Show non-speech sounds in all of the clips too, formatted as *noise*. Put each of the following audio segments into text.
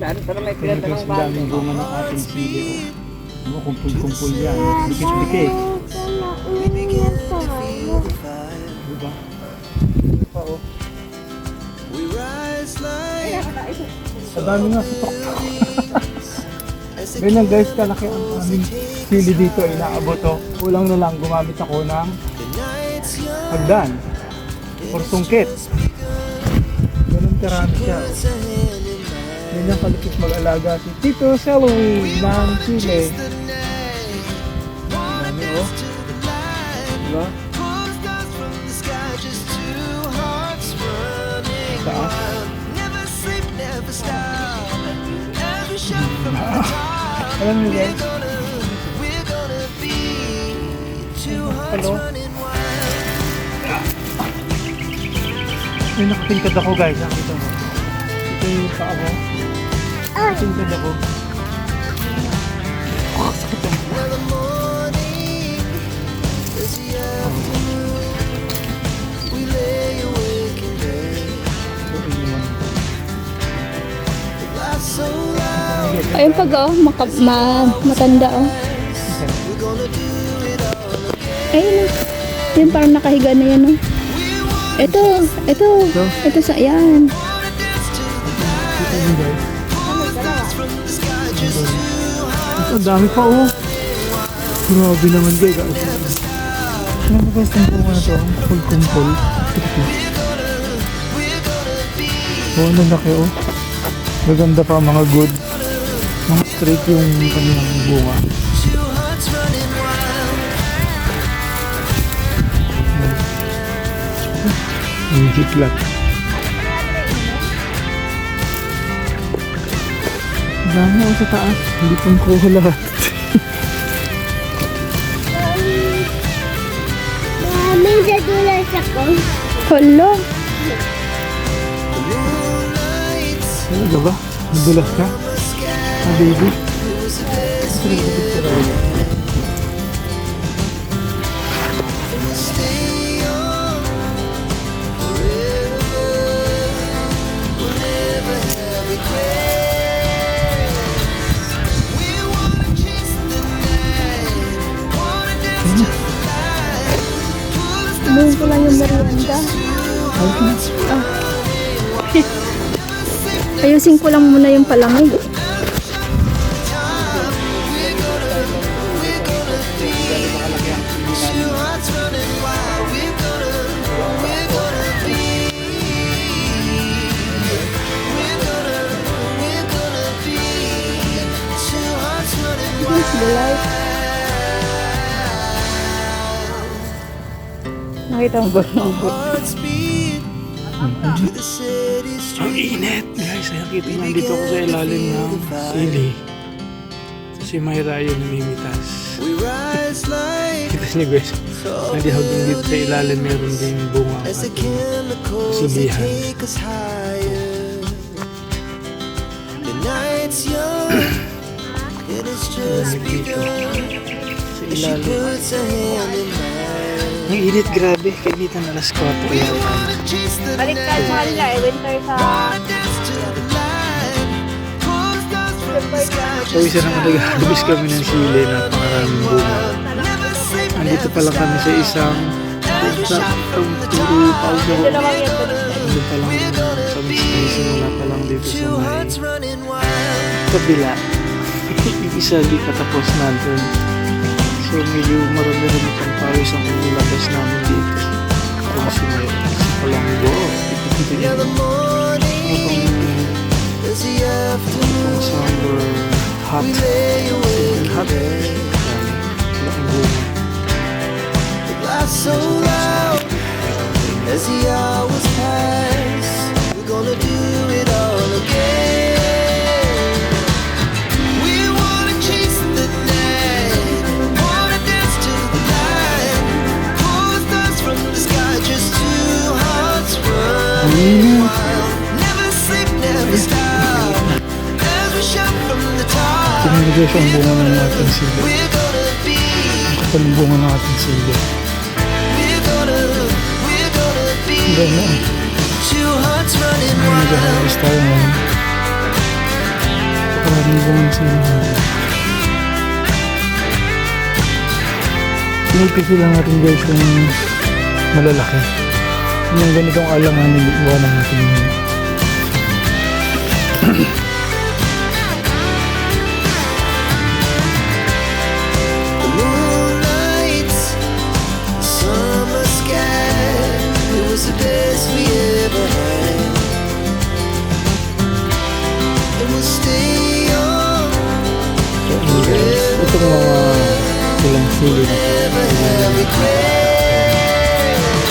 daan. Para may guys, ng ang bago. bunga ng ating sili. oh. Ano, kumpul-kumpul yan. Dikit-dikit. Diba? Pa oh. Sa dami nga sa tuktok. Ganyan guys, kalaki ang aming sili dito. Inaabot to. Kulang na lang gumamit ako ng hagdan. Or sungkit. Ganun karami siya. Ganyan kalipit mag-alaga si Tito Selwyn ng sili. Dami oh. Diba? Taas. *laughs* Alam niyo guys, Hello? May nakatingkad ako guys, nakita mo. Ito yung paa ko. Nakatingkad ako. Oh, sakit ang Ayun pag oh, maka, ma, matanda oh. Ayun oh. Yun parang nakahiga na yan oh. Ito, ito, ito sa, yan. Ito Ito, ang dami pa oh. Grabe naman guys. Ano ba guys itong bunga na to? Ang kumpul-kumpul. Oh, ang laki oh. Maganda pa mga good. Mga straight yung kanilang bunga. Yung ziplock. Dami ako sa taas. Hindi pang kuha lahat. May nadulas ako. Hala. Ano ba? Nadulas ka? Ah, baby? Sarap Buhin ko lang yung merienda. *laughs* Ayusin ko lang muna yung palamig. The light. Nakita mo ba Ang init! Guys, nakikita nandito ako sa ilalim ng sili. Si Myra yun namimitas. Kita niyo guys, hindi hanggang dito sa ilalim meron din bunga ating silihan. Lamig dito. Sa ilalim. Ang init, grabe. Kanitan alas 4 yan. Balik ka sa kanila eh. Winter sa... Pawisan ako nag-harvest kami ng sili na pangaraming bunga. Nandito pa lang kami sa isang sa itong turo pauso ko. Ito naman yan. Nandun pa lang sa simula pa lang dito sa may kabila. *laughs* Isa di pa tapos natin. So medyo marami-rami pang pawis ang nilabas namin dito. Kung sumay sa Palanggo. Ito niyo. Itong summer hot. Hot. Nina. Tinanagay siya ang bunga ng ating sila. Kapag ang bunga ng ating sila. Gano. Nag-aayos tayo ngayon. Maraming bunga sa mga. Pinipigil lang natin guys yung malalaki yung ganitong alangan niliwan natin itong mga silang sili na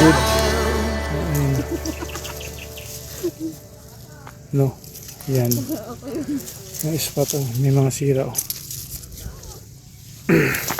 Good. No. Yan. Ang spot, oh. may mga sira. Oh. *clears throat*